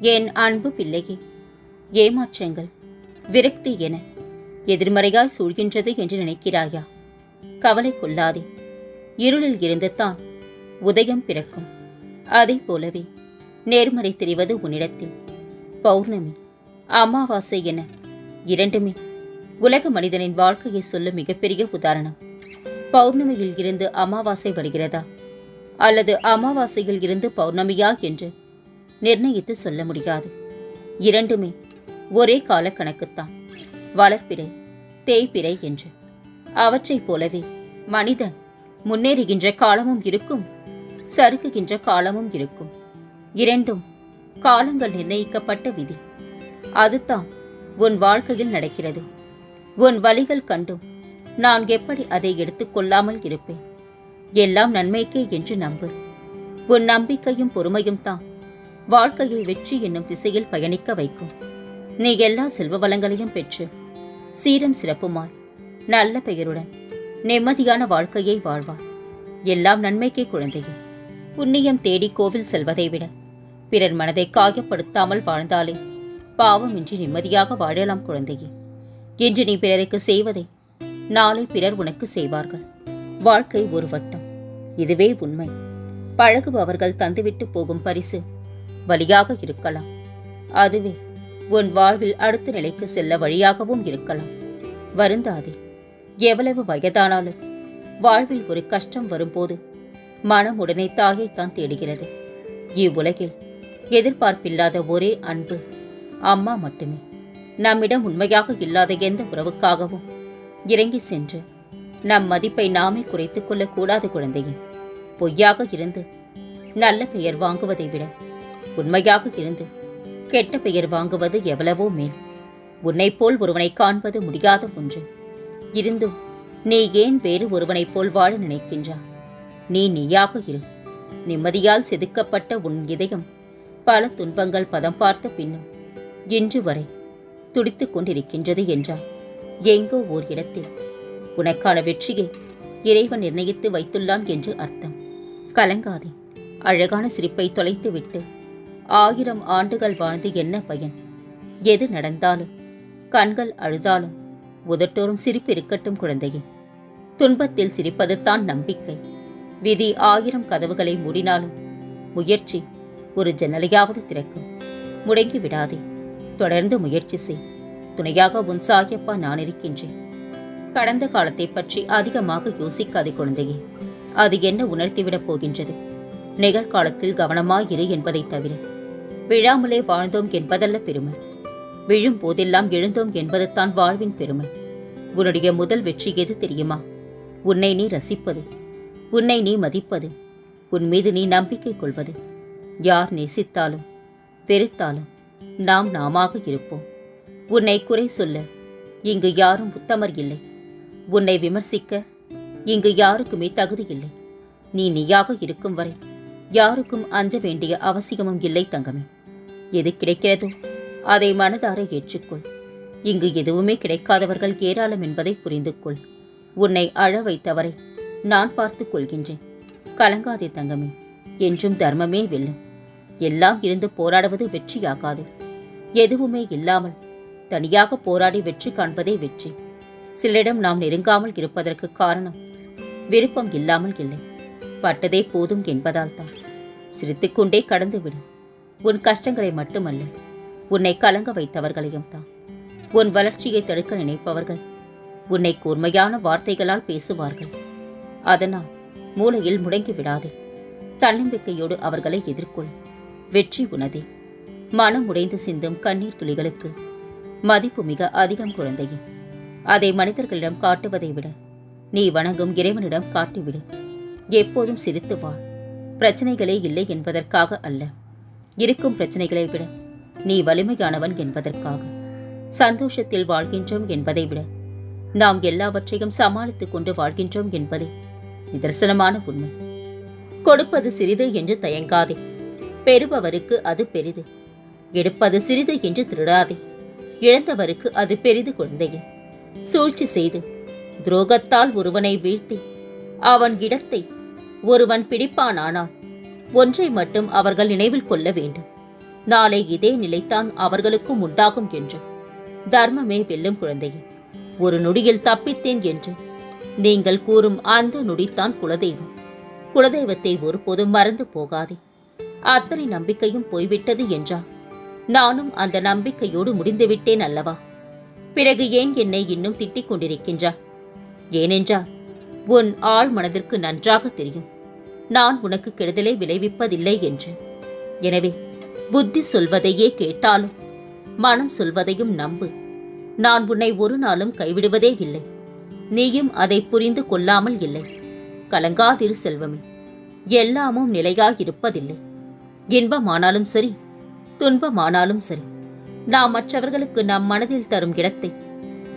என் அன்பு பிள்ளையே ஏமாற்றங்கள் விரக்தி என எதிர்மறையாய் சூழ்கின்றது என்று நினைக்கிறாயா? கவலை கொள்ளாதே. இருளில் இருந்து தான் உதயம் பிறக்கும். அதைப் போலவே நேர்மறை தெரிவது உன்னிடத்தில். பௌர்ணமி அமாவாசை என இரண்டுமே உலக மனிதனின் வாழ்க்கையை சொல்லும் மிகப்பெரிய உதாரணம். பௌர்ணமியில் இருந்து அமாவாசை வருகிறதா? அல்லது அமாவாசையில் இருந்து பௌர்ணமியா என்று நிர்ணயித்து சொல்ல முடியாது. இரண்டுமே ஒரே கால கணக்குத்தான் வளர்ப்பிறை தேய்பிறை என்று. அவற்றைப் போலவே மனிதன் முன்னேறுகின்ற காலமும் இருக்கும் சறுக்குகின்ற காலமும் இருக்கும். இரண்டும் காலங்கள் நிர்ணயிக்கப்பட்ட விதி. அதுதான் உன் வாழ்க்கையில் நடக்கிறது. உன் வழிகள் கண்டும் நான் எப்படி அதை எடுத்துக்கொள்ளாமல் இருப்பேன்? எல்லாம் நன்மைக்கே என்று நம்பு. உன் நம்பிக்கையும் பொறுமையும் தான் வாழ்க்கையை வெற்றி என்னும் திசையில் பயணிக்க வைக்கும். நீ எல்லா செல்வ வளங்களையும் பெற்று சீரம் சிறப்புமாய் நல்ல பெயருடன் நிம்மதியான வாழ்க்கையை வாழ்வார் எல்லாம் நன்மைக்கே குழந்தையே. புண்ணியம் தேடி கோவில் செல்வதை விட பிறர் மனதை காயப்படுத்தாமல் வாழ்ந்தாலே பாவமின்றி நிம்மதியாக வாழலாம் குழந்தையே. இன்று நீ பிறருக்கு செய்வதை நாளை பிறர் உனக்கு செய்வார்கள். வாழ்க்கை ஒரு வட்டம். இதுவே உண்மை. பழகுபவர்கள் தந்துவிட்டு போகும் பரிசு வழியாக இருக்கலாம். அதுவே உன் வாழ்வில் அடுத்த நிலைக்கு செல்ல வழியாகவும் இருக்கலாம். வருந்தாதே எவ்வளவு வயதானாலும் வாழ்வில் ஒரு கஷ்டம் வரும்போது மனம் உடனே தாயைத்தான் தேடுகிறது. இவ்வுலகில் எதிர்பார்ப்பில்லாத ஒரே அன்பு அம்மா மட்டுமே. நம்மிடம் உண்மையாக இல்லாத எந்த உறவுக்காகவும் இறங்கி சென்று நம் மதிப்பை நாமே குறைத்துக் கொள்ளக்கூடாது குழந்தையே. பொய்யாக இருந்து நல்ல பெயர் வாங்குவதை விட உண்மையாக இருந்து. கெட்ட பெயர் வாங்குவது எவ்வளவோ மேல். உன்னைப் போல் ஒருவனை காண்பது முடியாத ஒன்று. இருந்தும் நீ ஏன் வேறு ஒருவனைப் போல் வாழ நினைக்கின்றாய்? நீ நீயாக இரு. நிம்மதியால் செதுக்கப்பட்ட உன் இதயம் பல துன்பங்கள் பதம் பார்த்த பின்னும் இன்று வரை துடித்துக் கொண்டிருக்கின்றது என்றார் எங்கோ ஓர் இடத்தில். உனக்கான வெற்றியை இறைவன் நிர்ணயித்து வைத்துள்ளான் என்று அர்த்தம். கலங்காதே. அழகான சிரிப்பை தொலைத்துவிட்டு ஆயிரம் ஆண்டுகள் வாழ்ந்து என்ன பயன்? எது நடந்தாலும் கண்கள் அழுதாலும் உதட்டோறும் சிரிப்பு இருக்கட்டும் குழந்தையே. துன்பத்தில் சிரிப்பது தான் நம்பிக்கை. விதி ஆயிரம் கதவுகளை மூடினாலும் முயற்சி ஒரு ஜன்னலையாவது திறக்கும். முடங்கி விடாதே. தொடர்ந்து முயற்சி செய். துணையாக உன் சாயப்பா நான் இருக்கின்றேன். கடந்த காலத்தை பற்றி அதிகமாக யோசிக்காதே குழந்தையே. அது என்ன உணர்த்திவிடப் போகின்றது? நிகழ்காலத்தில் கவனமாயிரு என்பதைத் தவிர. விழாமலே வாழ்ந்தோம் என்பதல்ல பெருமை. விழும் போதெல்லாம் எழுந்தோம் என்பதுதான் வாழ்வின் பெருமை. உன்னுடைய முதல் வெற்றி எது தெரியுமா? உன்னை நீ ரசிப்பது. உன்னை நீ மதிப்பது. உன் மீது நீ நம்பிக்கை கொள்வது. யார் நேசித்தாலும் வெறுத்தாலும் நாம் நாமாக இருப்போம். உன்னை குறை சொல்ல இங்கு யாரும் உத்தமர் இல்லை. உன்னை விமர்சிக்க இங்கு யாருக்குமே தகுதி இல்லை. நீ நீயாக இருக்கும் வரை யாருக்கும் அஞ்ச வேண்டிய அவசியமும் இல்லை தங்கமே. எது கிடைக்கிறதோ அதை மனதார ஏற்றுக்கொள். இங்கு எதுவுமே கிடைக்காதவர்கள் ஏராளம் என்பதை புரிந்து கொள் உன்னை அழ வைத்தவரை நான் பார்த்துக் கொள்கின்றேன். கலங்காதே தங்கமே என்றும் தர்மமே வெல்லும். எல்லாம் இருந்து போராடுவது வெற்றியாகாது. எதுவுமே இல்லாமல் தனியாக போராடி வெற்றி காண்பதே வெற்றி. சிலரிடம் நாம் நெருங்காமல் இருப்பதற்கு காரணம் விருப்பம் இல்லாமல் இல்லை. பட்டதே போதும் என்பதால் தான். சிரித்துக்கொண்டே கடந்துவிடும் உன் கஷ்டங்களை மட்டுமல்ல உன்னை கலங்க வைத்தவர்களையும் தான் உன் வளர்ச்சியை தடுக்க நினைப்பவர்கள் உன்னை கூர்மையான வார்த்தைகளால் பேசுவார்கள். அதனால் மூளையில் முடங்கி விடாதே. தன்னம்பிக்கையோடு அவர்களை எதிர்கொள். வெற்றி உனதே. மனம் உடைந்து சிந்தும் கண்ணீர் துளிகளுக்கு மதிப்பு மிக அதிகம் குழந்தையே. அதை மனிதர்களிடம் காட்டுவதை விட நீ வணங்கும் இறைவனிடம் காட்டிவிடு. எப்போதும் சிரித்து வாழ். பிரச்சனைகளே இல்லை என்பதற்காக அல்ல. இருக்கும் பிரச்சனைகளை விட. நீ வலிமையானவன் என்பதற்காக. சந்தோஷத்தில் வாழ்கின்றோம் என்பதை விட. நாம் எல்லாவற்றையும் சமாளித்துக் கொண்டு வாழ்கின்றோம் என்பதே நிதர்சனமான உண்மை. கொடுப்பது சிறிது என்று தயங்காதே. பெறுபவருக்கு அது பெரிது. எடுப்பது சிறிது என்று திருடாதே. இழந்தவருக்கு அது பெரிது குழந்தையே. சூழ்ச்சி செய்து. துரோகத்தால் ஒருவனை வீழ்த்தி. அவன் இடத்தை ஒருவன் பிடிப்பானானால் ஒன்றை மட்டும் அவர்கள் நினைவில் கொள்ள வேண்டும். நாளை இதே நிலைத்தான் அவர்களுக்கும் உண்டாகும் என்று. தர்மமே வெல்லும் குழந்தையே ஒரு நொடியில் தப்பித்தேன் என்று. நீங்கள் கூறும் அந்த நொடித்தான் குலதெய்வம். குலதெய்வத்தை ஒருபோதும் மறந்து போகாதே. அத்தனை நம்பிக்கையும் போய்விட்டது என்றா? நானும் அந்த நம்பிக்கையோடு முடிந்துவிட்டேன் அல்லவா? பிறகு ஏன் என்னை இன்னும் திட்டிக் கொண்டிருக்கின்றார் ஏனென்றால் உன் ஆள் மனதிற்கு நன்றாக தெரியும். நான் உனக்கு கெடுதலை விளைவிப்பதில்லை என்று. எனவே புத்தி சொல்வதையே கேட்டாலும் மனம் சொல்வதையும் நம்பு. நான் உன்னை ஒரு நாளும் கைவிடுவதே இல்லை. நீயும் அதை புரிந்து கொள்ளாமல் இல்லை. கலங்காதிரு செல்வமே. எல்லாமும் நிலையாயிருப்பதில்லை. இன்பமானாலும் சரி துன்பமானாலும் சரி நாம் மற்றவர்களுக்கு நம் மனதில் தரும் இடத்தை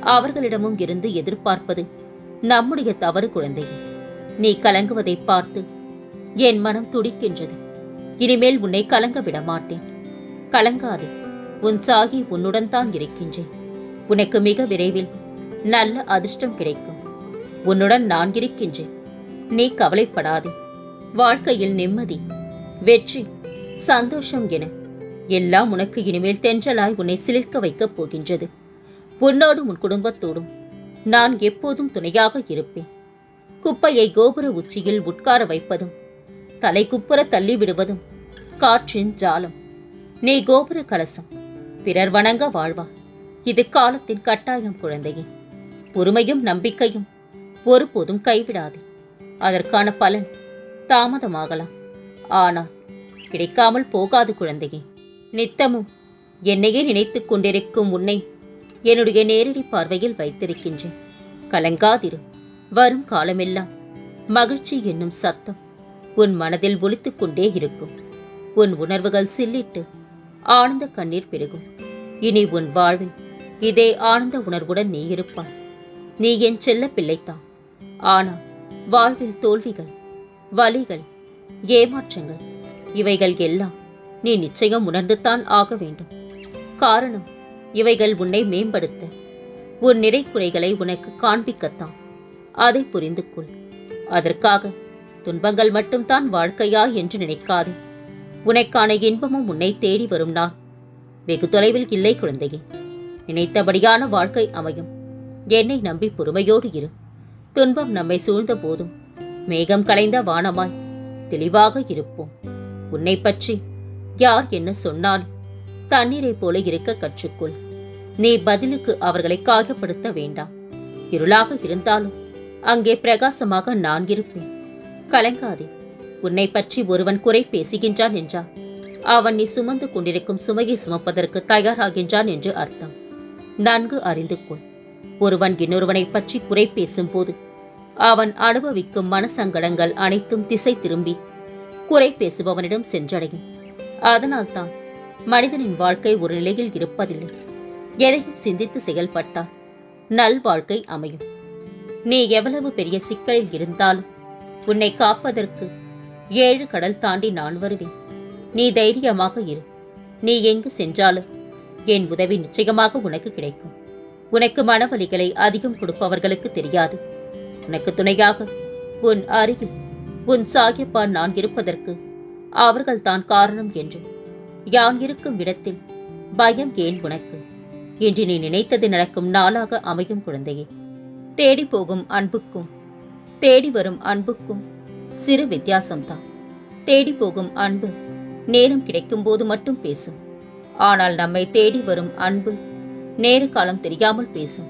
அவர்களிடமும் இருந்து எதிர்பார்ப்பது நம்முடைய தவறு குழந்தையே. நீ கலங்குவதை பார்த்து என் மனம் துடிக்கின்றது. இனிமேல் உன்னை கலங்க விட மாட்டேன். கலங்காதே. உன் சாகி உன்னுடன் தான் இருக்கின்றேன். உனக்கு மிக விரைவில் நல்ல அதிர்ஷ்டம் கிடைக்கும். உன்னுடன் நான் இருக்கின்றேன். நீ கவலைப்படாதே. வாழ்க்கையில் நிம்மதி வெற்றி சந்தோஷம் என எல்லாம் உனக்கு இனிமேல் தென்றலாய் உன்னை சிலிர்க்க வைக்கப் போகின்றது. உன்னோடும் உன் குடும்பத்தோடும் நான் எப்போதும் துணையாக இருப்பேன். குப்பையை கோபுர உச்சியில் உட்கார வைப்பதும் தலை குப்புற தள்ளி விடுவதும் காற்றின் ஜாலம். நீ கோபுர கலசம் பிறர் வணங்க வாழ்வா. இது காலத்தின் கட்டாயம் குழந்தையே. பொறுமையும் நம்பிக்கையும் ஒருபோதும் கைவிடாதே. அதற்கான பலன் தாமதமாகலாம். ஆனால் கிடைக்காமல் போகாது குழந்தையே. நித்தமும் என்னையே நினைத்துக் கொண்டிருக்கும் உன்னை என்னுடைய நேரடி பார்வையில் வைத்திருக்கின்றேன். கலங்காதிரு. வரும் காலமெல்லாம் மகிழ்ச்சி என்னும் சத்தம் உன் மனதில் ஒலித்துக் கொண்டே இருக்கும். உன் உணர்வுகள் சில்லிட்டு ஆனந்த கண்ணீர் பெருகும். இனி உன் வாழ்வில் இதே ஆனந்த உணர்வுடன் நீ இருப்பாய். நீ என் செல்ல பிள்ளைத்தான். ஆனால் வாழ்வில் தோல்விகள் வலிகள் ஏமாற்றங்கள் இவைகள் எல்லாம் நீ நிச்சயம் உணர்ந்துதான் ஆக வேண்டும். காரணம் இவைகள் உன்னை மேம்படுத்த உன் நிறை குறைகளை உனக்கு காண்பிக்கத்தான். அதை புரிந்து கொள் அதற்காக துன்பங்கள் மட்டும்தான் வாழ்க்கையா என்று நினைக்காது. உனக்கான இன்பமும் உன்னை தேடி வரும் நான். வெகு தொலைவில் இல்லை குழந்தையே. நினைத்தபடியான வாழ்க்கை அமையும். என்னை நம்பி பொறுமையோடு இரு. துன்பம் நம்மை சூழ்ந்த போதும். மேகம் கலைந்த வானமாய் தெளிவாக இருப்போம். உன்னை பற்றி யார் என்ன சொன்னால் தண்ணீரைப் போல இருக்க கற்றுக்கொள். நீ பதிலுக்கு அவர்களை காயப்படுத்த வேண்டாம். இருளாக இருந்தாலும் அங்கே பிரகாசமாக நான் இருப்பேன். கலங்காதே. உன்னை பற்றி ஒருவன் குறை பேசுகின்றான் என்றால் அவன் நீ சுமந்து கொண்டிருக்கும் சுமையை சுமப்பதற்கு தயாராகின்றான் என்று அர்த்தம். நன்கு அறிந்து கொள். ஒருவன் இன்னொருவனை பற்றி குறை பேசும்போது அவன் அனுபவிக்கும் மனசங்கடங்கள் அனைத்தும் திசை திரும்பி குறை பேசுபவனிடம் சென்றடையும். அதனால்தான் மனிதனின் வாழ்க்கை ஒரு நிலையில் இருப்பதில்லை. எதையும் சிந்தித்து செயல்பட்டால் நல் வாழ்க்கை அமையும். நீ எவ்வளவு பெரிய சிக்கலில் இருந்தாலும் உன்னை காப்பதற்கு ஏழு கடல் தாண்டி நான் வருவேன். நீ தைரியமாக இரு. நீ எங்கு சென்றாலும் என் உதவி நிச்சயமாக உனக்கு கிடைக்கும். உனக்கு மனவலிகளை அதிகம் கொடுப்பவர்களுக்கு தெரியாது. உனக்கு துணையாக உன் அருகில் உன் சாகியப்பா நான் இருப்பதற்கு அவர்கள்தான் காரணம் என்று யான் இருக்கும் இடத்தில் பயம் ஏன் உனக்கு? என்று நீ நினைத்தது நடக்கும் நாளாக அமையும் குழந்தையே. தேடி போகும் அன்புக்கும் தேடி வரும் அன்புக்கும் சிறு வித்தியாசம்தான். தேடி போகும் அன்பு நேரம் கிடைக்கும்போது மட்டும் பேசும். ஆனால் நம்மை தேடி வரும் அன்பு நேர காலம் தெரியாமல் பேசும்.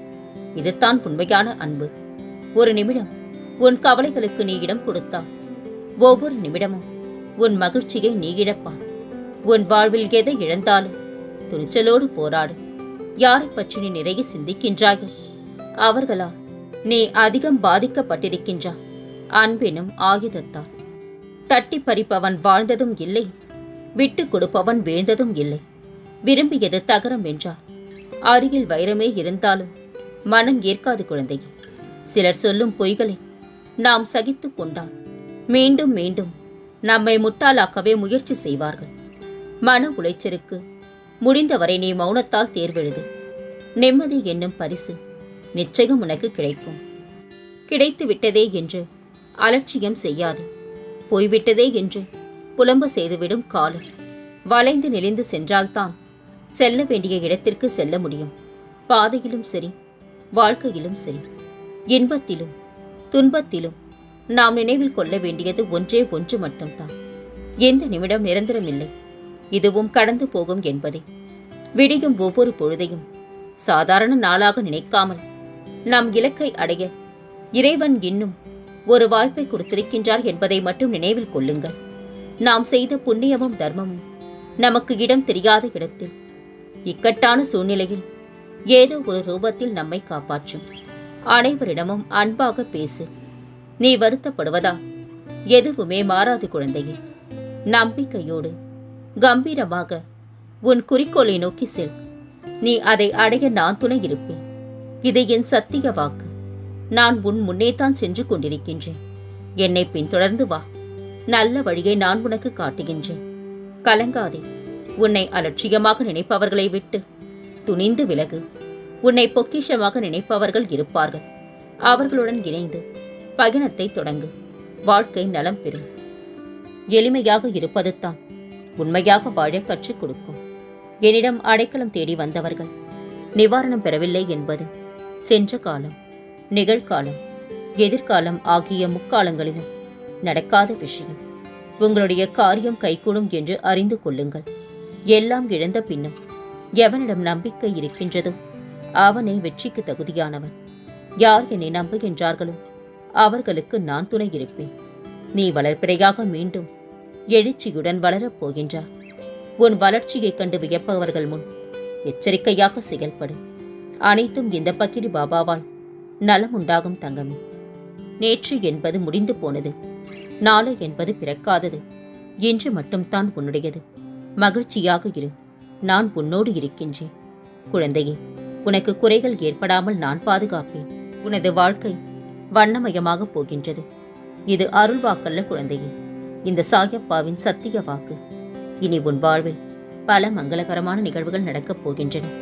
இதுதான் உண்மையான அன்பு. ஒரு நிமிடம் உன் கவலைகளுக்கு நீ இடம் கொடுத்தா ஒவ்வொரு நிமிடமும் உன் மகிழ்ச்சியை நீ இழப்பா. உன் வாழ்வில் எதை இழந்தாலும் துணிச்சலோடு போராடு. யாரை பற்றி நீ நிறைய சிந்திக்கின்றாயோ அவர்களால் நீ அதிகம் பாதிக்கப்பட்டிருக்கின்றாய் அன்பினும் ஆயுதத்தால் தட்டி பறிப்பவன் வாழ்ந்ததும் இல்லை. விட்டு கொடுப்பவன் வீழ்ந்ததும் இல்லை. விரும்பியது தகரம் என்றார் அருகில் வைரமே இருந்தாலும் மனம் ஏற்காது குழந்தையே. சிலர் சொல்லும் பொய்களை நாம் சகித்துக் கொண்டால் மீண்டும் மீண்டும் நம்மை முட்டாளாக்கவே முயற்சி செய்வார்கள். மன உளைச்சலுக்கு முடிந்தவரை நீ மௌனத்தால் தேர்வெழுது. நிம்மதி என்னும் பரிசு நிச்சயம் உனக்கு கிடைக்கும். கிடைத்து விட்டதே என்று அலட்சியம் செய்யாது. போய்விட்டதே என்று புலம்ப செய்துவிடும் காலம் வளைந்து நெளிந்து சென்றால்தான் செல்ல வேண்டிய இடத்திற்கு செல்ல முடியும். பாதையிலும் சரி வாழ்க்கையிலும் சரி இன்பத்திலும் துன்பத்திலும் நாம் நினைவில் கொள்ள வேண்டியது ஒன்றே ஒன்று மட்டும்தான். எந்த நிமிடம் நிரந்தரமில்லை. இதுவும் கடந்து போகும் என்பதை. விடியும் ஒவ்வொரு பொழுதையும் சாதாரண நாளாக நினைக்காமல் நம் இலக்கை அடைய இறைவன் இன்னும் ஒரு வாய்ப்பை கொடுத்திருக்கின்றார் என்பதை மட்டும் நினைவில் கொள்ளுங்கள். நாம் செய்த புண்ணியமும் தர்மமும் நமக்கு இடம் தெரியாத இடத்தில் இக்கட்டான சூழ்நிலையில் ஏதோ ஒரு ரூபத்தில் நம்மை காப்பாற்றும். அனைவரிடமும் அன்பாக பேசு. நீ வருத்தப்படுவதா? எதுவுமே மாறாது குழந்தையே. நம்பிக்கையோடு கம்பீரமாக உன் குறிக்கோளை நோக்கி செல். நீ அதை அடைய நான் துணை இருப்பேன். இது என் சத்திய வாக்கு. நான் உன் முன்னேதான் சென்று கொண்டிருக்கின்றேன். என்னை பின்தொடர்ந்து வா. நல்ல வழியை நான் உனக்கு காட்டுகின்றேன். கலங்காதே. உன்னை அலட்சியமாக நினைப்பவர்களை விட்டு. துணிந்து விலகு. உன்னை பொக்கிஷமாக நினைப்பவர்கள் இருப்பார்கள். அவர்களுடன் இணைந்து பயணத்தை தொடங்கு. வாழ்க்கை நலம் பெறும் எளிமையாக இருப்பது தான். உண்மையாக வாழ கற்றுக் கொடுக்கும். என்னிடம் அடைக்கலம் தேடி வந்தவர்கள். நிவாரணம் பெறவில்லை என்பது சென்ற காலம் நிகழ்காலம் எதிர்காலம் ஆகிய முக்காலங்களிலும் நடக்காத விஷயம். உங்களுடைய காரியம் கைகூடும் என்று அறிந்து கொள்ளுங்கள். எல்லாம் இழந்த பின்னும் எவனிடம் நம்பிக்கை இருக்கின்றதோ அவனே வெற்றிக்கு தகுதியானவன். யார் என்னை நம்புகின்றார்களோ அவர்களுக்கு நான் துணை இருப்பேன். நீ வளர்ப்பிறையாக மீண்டும் எழுச்சியுடன் வளரப் போகின்றார் உன் வளர்ச்சியைக் கண்டு வியப்பவர்கள் முன் எச்சரிக்கையாக செயல்படும் அனைத்தும் இந்த பக்கிரி பாபாவால் நலம் உண்டாகும் தங்கமே. நேற்று என்பது முடிந்து போனது. நாளை என்பது பிறக்காதது. இன்று மட்டும்தான் உன்னுடையது. மகிழ்ச்சியாக இரு. நான் உன்னோடு இருக்கின்றேன். குழந்தையே உனக்கு குறைகள் ஏற்படாமல் நான் பாதுகாப்பேன். உனது வாழ்க்கை வண்ணமயமாக போகின்றது. இது அருள் வாக்கல்ல குழந்தையே. இந்த சாயப்பாவின் சத்திய வாக்கு. இனி உன் வாழ்வில் பல மங்களகரமான நிகழ்வுகள் நடக்கப் போகின்றன.